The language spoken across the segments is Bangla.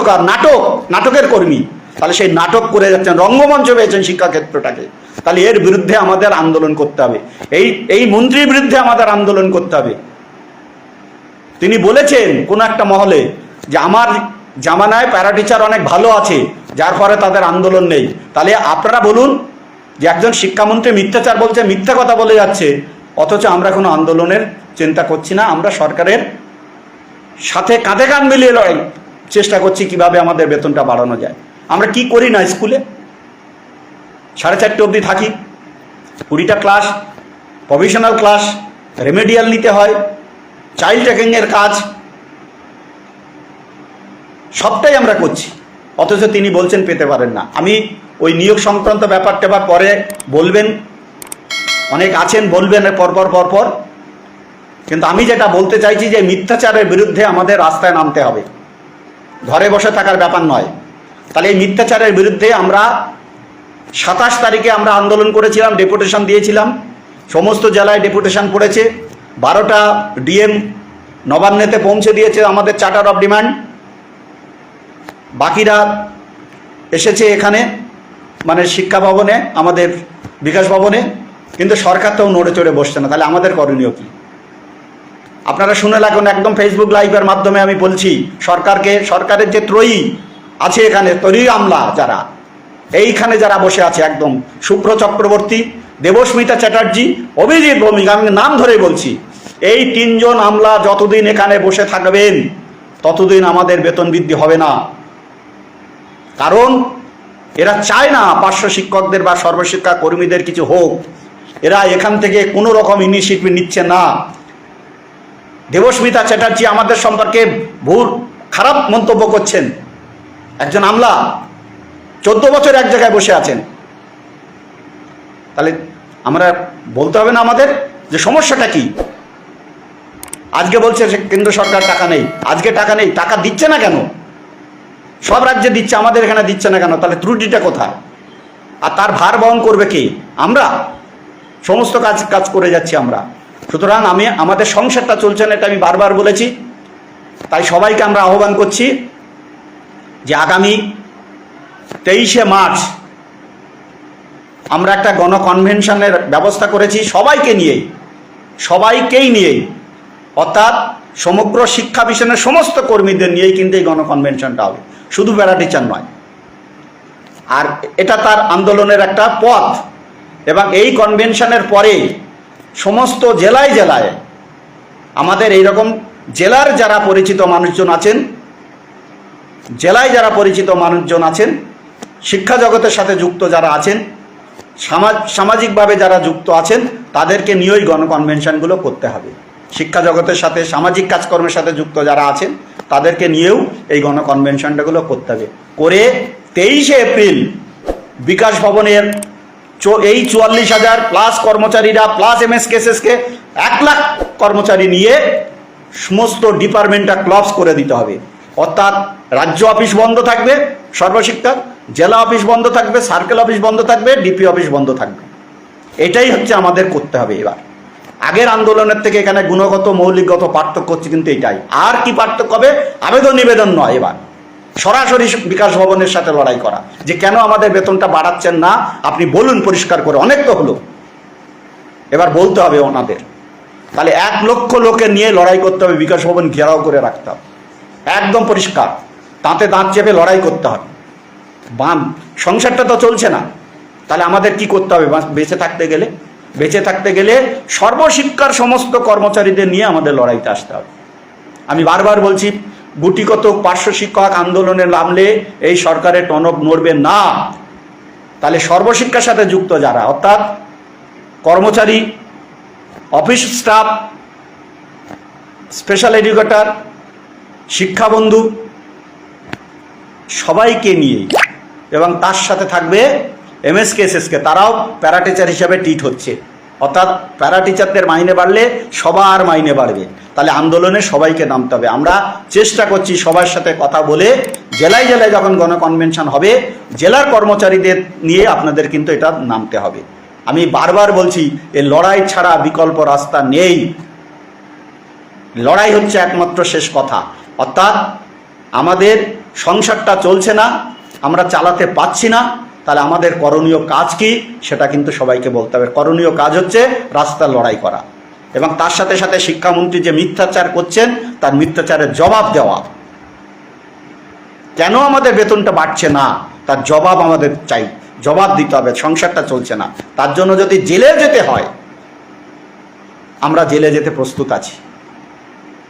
নাট্যকার নাটক, নাটকের কর্মী। তাহলে সেই নাটক করে যাচ্ছেন, রঙ্গমঞ্চ পেয়েছেন শিক্ষাক্ষেত্রটাকে। তাহলে এর বিরুদ্ধে আমাদের আন্দোলন করতে হবে। এই এই মন্ত্রীর বিরুদ্ধে আমাদের আন্দোলন করতে হবে। তিনি বলেছেন কোন একটা মহলে যে আমার জামানায় প্যারা টিচার অনেক ভালো আছে, যার ফলে তাদের আন্দোলন নেই। তাহলে আপনারা বলুন যে একজন শিক্ষামন্ত্রী মিথ্যাচার বলছে, মিথ্যা কথা বলে যাচ্ছে, অথচ আমরা কোনো আন্দোলনের চিন্তা করছি না, আমরা সরকারের সাথে কাঁধে কাঁধ মিলিয়ে লড়াই চেষ্টা করছি কীভাবে আমাদের বেতনটা বাড়ানো যায়। আমরা কি করি না স্কুলে? সাড়ে চারটে অবধি থাকি। কুড়িটা ক্লাস প্রফেশনাল ক্লাস রেমেডিয়াল নিতে হয় চাইল্ড ট্রেকিংয়ের কাজ। সবটাই আমরা করছি। অথচ তিনি বলছেন পেতে পারেন না। আমি ওই নিয়োগ সংক্রান্ত ব্যাপারটা বা পরে বলবেন। অনেক আছেন, বলবেন পরপর পরপর কিন্তু আমি যেটা বলতে চাইছি যে মিথ্যাচারের বিরুদ্ধে আমাদের রাস্তায় নামতে হবে। ঘরে বসে থাকার ব্যাপার নয়। তাহলে এই মিথ্যাচারের বিরুদ্ধে আমরা সাতাশ তারিখে আমরা আন্দোলন করেছিলাম ডেপুটেশন দিয়েছিলাম। সমস্ত জেলায় ডেপুটেশন পড়েছে। বারোটা ডিএম নবান্নেতে পৌঁছে দিয়েছে আমাদের চার্টার অফ ডিমান্ড বাকিরা এসেছে এখানে মানে শিক্ষা ভবনে, আমাদের বিকাশ ভবনে। কিন্তু সরকার তো নড়ে চড়ে বসছে না। তাহলে আমাদের করণীয় কী? আপনারা শুনে লাগুন একদম ফেসবুক লাইভের মাধ্যমে আমি বলছি, সরকারকে, সরকারের যে ত্রয়ী আছে এখানে, ত্রয়ী আমলা যারা, এইখানে যারা বসে আছে একদম, শুভ্র চক্রবর্তী, দেবস্মিতা চ্যাটার্জি, অভিজিৎ ভৌমিক, আমি নাম ধরে বলছি, এই তিনজন আমলা যতদিন এখানে বসে থাকবেন, ততদিন আমাদের বেতন বৃদ্ধি হবে না। কারণ, এরা চায় না পার্শ্ব শিক্ষকদের বা সর্বশিক্ষা কর্মীদের কিছু হোক, এরা এখান থেকে কোনো রকম ইনিশিয়েটিভ নিচ্ছে না। দেবস্মিতা চ্যাটার্জি আমাদের সম্পর্কে ভুল, খারাপ মন্তব্য করছেন। একজন আমলা, চোদ্দ বছর এক জায়গায় বসে আছেন। তাহলে আমরা বলতে হবে না আমাদের যে সমস্যাটা কি? আজকে বলছে কেন্দ্র সরকার টাকা নেই। আজকে টাকা নেই, টাকা দিচ্ছে না কেন? সব রাজ্যে দিচ্ছে, আমাদের এখানে দিচ্ছে না কেন? তাহলে ত্রুটিটা কোথায়? আর তার ভার বহন করবে কে? আমরা? সমস্ত কাজ কাজ করে যাচ্ছি আমরা। সুতরাং আমি, আমাদের সংসারটা চলছে না, এটা আমি বারবার বলেছি। তাই সবাইকে আমরা আহ্বান করছি যে আগামী তেইশে মার্চ আমরা একটা গণকনভেনশনের ব্যবস্থা করেছি সবাইকে নিয়ে, সবাইকেই নিয়েই অর্থাৎ সমগ্র শিক্ষা মিশনের সমস্ত কর্মীদের নিয়েই কিন্তু এই গণকনভেনশনটা হবে। শুধু প্যারা টিচার নয়। আর এটা তার আন্দোলনের একটা পথ। এবং এই কনভেনশনের পরে সমস্ত জেলায় জেলায় আমাদের এই রকম জেলার যারা পরিচিত মানুষজন আছেন, জেলায় যারা পরিচিত মানুষজন আছেন, শিক্ষা জগতের সাথে যুক্ত যারা আছেন, সামাজ, সামাজিকভাবে যারা যুক্ত আছেন, তাদেরকে নিয়েই গণকনভেনশনগুলো করতে হবে। শিক্ষা জগতের সাথে, সামাজিক কাজকর্মের সাথে যুক্ত যারা আছেন, তাদেরকে নিয়েও এই গণকনভেনশনটাগুলো করতে হবে। করে তেইশে এপ্রিল বিকাশ ভবনের এই চুয়াল্লিশ হাজার প্লাস কর্মচারীরা প্লাস এম এস কেসেসকে এক লাখ কর্মচারী নিয়ে সমস্ত ডিপার্টমেন্টটা ক্লবস করে দিতে হবে। অর্থাৎ রাজ্য অফিস বন্ধ থাকবে সর্বশিক্ষা জেলা অফিস বন্ধ থাকবে সার্কেল অফিস বন্ধ থাকবে ডিপি অফিস বন্ধ থাকবে। এটাই হচ্ছে আমাদের করতে হবে এবার। আগের আন্দোলনের থেকে এখানে গুণগত, মৌলিকগত পার্থক্য হচ্ছে কিন্তু এটাই। আর কি পার্থক্য হবে? আবেদন নিবেদন নয় এবার। সরাসরি বিকাশ ভবনের সাথে লড়াই করা। যে কেন আমাদের বেতনটা বাড়াচ্ছেন না, আপনি বলুন পরিষ্কার করে, অনেক তো হলো। এবার বলতে হবে ওনাদের। তাহলে এক লক্ষ লোকের নিয়ে লড়াই করতে হবে, বিকাশ ভবন ঘেরাও করে রাখতে হবে। একদম পরিষ্কার। দাঁতে দাঁত চেপে লড়াই করতে হবে। বাম সংসারটা তো চলছে না। তাহলে আমাদের কি করতে হবে? বেঁচে থাকতে গেলে? বেঁচে থাকতে গেলে সর্বশিক্ষার সমস্ত কর্মচারীদের নিয়ে আমাদের লড়াইতে আসতে হবে। আমি বারবার বলছি গুটিগত পার্শ্ব শিক্ষক আন্দোলনে নামলে এই সরকারের টনক নড়বে না। তাহলে সর্বশিক্ষার সাথে যুক্ত যারা, অর্থাৎ কর্মচারী, অফিস স্টাফ স্পেশাল এডুকেটর শিক্ষাবন্ধু, সবাইকে নিয়ে এবং তার সাথে থাকবে এমএসকে এসএসকে তারাও প্যারা টিচার হিসাবে টিট হচ্ছে। অর্থাৎ প্যারা টিচারদের মাইনে বাড়লে সবার মাইনে বাড়বে। তাহলে আন্দোলনে সবাইকে নামতে হবে। আমরা চেষ্টা করছি সবার সাথে কথা বলে জেলায় জেলায় যখন গণকনভেনশন হবে, জেলার কর্মচারীদের নিয়ে আপনাদের কিন্তু এটা নামতে হবে। আমি বারবার বলছি এই লড়াই ছাড়া বিকল্প রাস্তা নেই। লড়াই হচ্ছে একমাত্র শেষ কথা। অর্থাৎ আমাদের সংসারটা চলছে না, আমরা চালাতে পাচ্ছি না তাহলে আমাদের করণীয় কাজ কি? সেটা কিন্তু সবাইকে বলতে হবে। করণীয় কাজ হচ্ছে রাস্তার লড়াই করা। এবং তার সাথে সাথে শিক্ষামন্ত্রী যে মিথ্যাচার করছেন, তার মিথ্যাচারের জবাব দেওয়া। কেন আমাদের বেতনটা বাড়ছে না? তার জবাব আমাদের চাই। জবাব দিতে হবে, সংসারটা চলছে না। তার জন্য যদি জেলে যেতে হয়, আমরা জেলে যেতে প্রস্তুত আছি।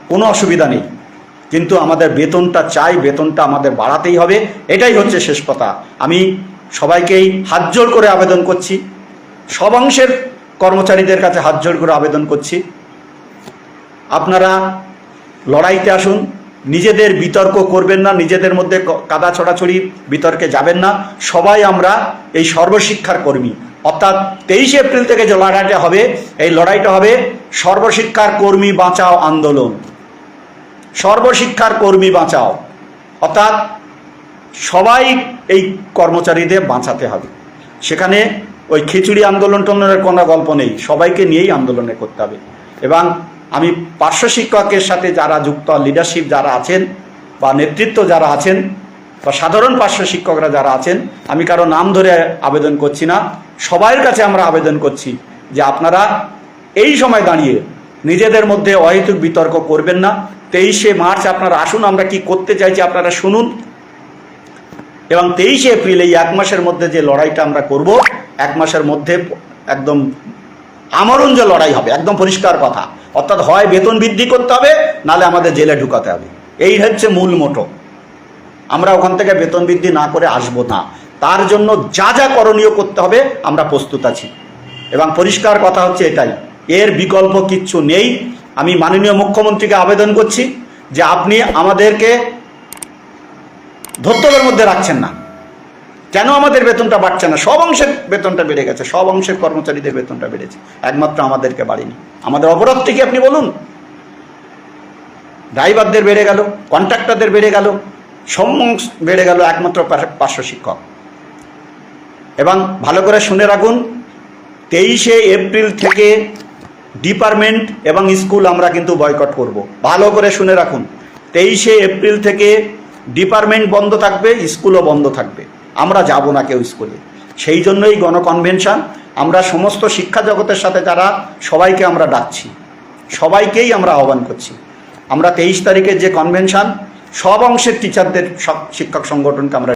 কোনো অসুবিধা নেই। কিন্তু আমাদের বেতনটা চাই, বেতনটা আমাদের বাড়াতেই হবে। এটাই হচ্ছে শেষ কথা। আমি সবাইকেই হাত জোর করে আবেদন করছি। সব অংশের কর্মচারীদের কাছে হাত জোর করে আবেদন করছি। আপনারা লড়াইতে আসুন। নিজেদের বিতর্ক করবেন না, নিজেদের মধ্যে কাদা ছড়াছড়ি, বিতর্কে যাবেন না। সবাই আমরা এই সর্বশিক্ষার কর্মী। অর্থাৎ তেইশে এপ্রিল থেকে যে লড়াইটা হবে, এই লড়াইটা হবে সর্বশিক্ষার কর্মী বাঁচাও আন্দোলন। সর্বশিক্ষার কর্মী বাঁচাও। অর্থাৎ সবাই এই কর্মচারীদের বাঁচাতে হবে। সেখানে ওই খিচুড়ি আন্দোলন টন্দনের কোনো গল্প নেই। সবাইকে নিয়েই আন্দোলনে করতে হবে। এবং আমি পার্শ্ব শিক্ষকের সাথে যারা যুক্ত লিডারশিপ যারা আছেন বা নেতৃত্ব যারা আছেন বা সাধারণ পার্শ্ব শিক্ষকরা যারা আছেন, আমি কারও নাম ধরে আবেদন করছি না। সবাইয়ের কাছে আমরা আবেদন করছি যে আপনারা এই সময় দাঁড়িয়ে নিজেদের মধ্যে অহেতুক বিতর্ক করবেন না। তেইশে মার্চ আপনারা আসুন, আমরা কি করতে চাইছি আপনারা শুনুন। এবং তেইশে এপ্রিল এই এক মাসের মধ্যে যে লড়াইটা আমরা করব, এক মাসের মধ্যে একদম আমরণ যে লড়াই হবে, একদম পরিষ্কার কথা। অর্থাৎ হয় বেতন বৃদ্ধি করতে হবে, নালে আমাদের জেলে ঢুকাতে হবে। এই হচ্ছে মূল মোটো। আমরা ওখান থেকে বেতন বৃদ্ধি না করে আসব না। তার জন্য যা যা করণীয় করতে হবে, আমরা প্রস্তুত আছি। এবং পরিষ্কার কথা হচ্ছে এটাই, এর বিকল্প কিচ্ছু নেই। আমি মাননীয় মুখ্যমন্ত্রীকে আবেদন করছি যে আপনি আমাদেরকে ধর্তব্যের মধ্যে রাখছেন না। কেন আমাদের বেতনটা বাড়ছে না? সব অংশের বেতনটা বেড়ে গেছে, সব অংশের কর্মচারীদের বেতনটা বেড়েছে। একমাত্র আমাদেরকে বাড়েনি। আমাদের অপরাধটি কি আপনি বলুন। ড্রাইভারদের বেড়ে গেল, কন্ট্রাক্টরদের বেড়ে গেল সমস্ত বেড়ে গেল একমাত্র পার্শ্ব শিক্ষক। এবং ভালো করে শুনে রাখুন, তেইশে এপ্রিল থেকে ডিপার্টমেন্ট এবং স্কুল আমরা কিন্তু বয়কট করব। ভালো করে শুনে রাখুন, তেইশে এপ্রিল থেকে ডিপার্টমেন্ট বন্ধ থাকবে, স্কুলও বন্ধ থাকবে। আমরা যাব না কেউ স্কুলে। সেই জন্যই গণকনভেনশন আমরা সমস্ত শিক্ষা জগতের সাথে যারা, সবাইকে আমরা ডাকছি। সবাইকেই আমরা আহ্বান করছি। আমরা তেইশ তারিখের যে কনভেনশন, সব অংশের টিচারদের সব শিক্ষক সংগঠনকে আমরা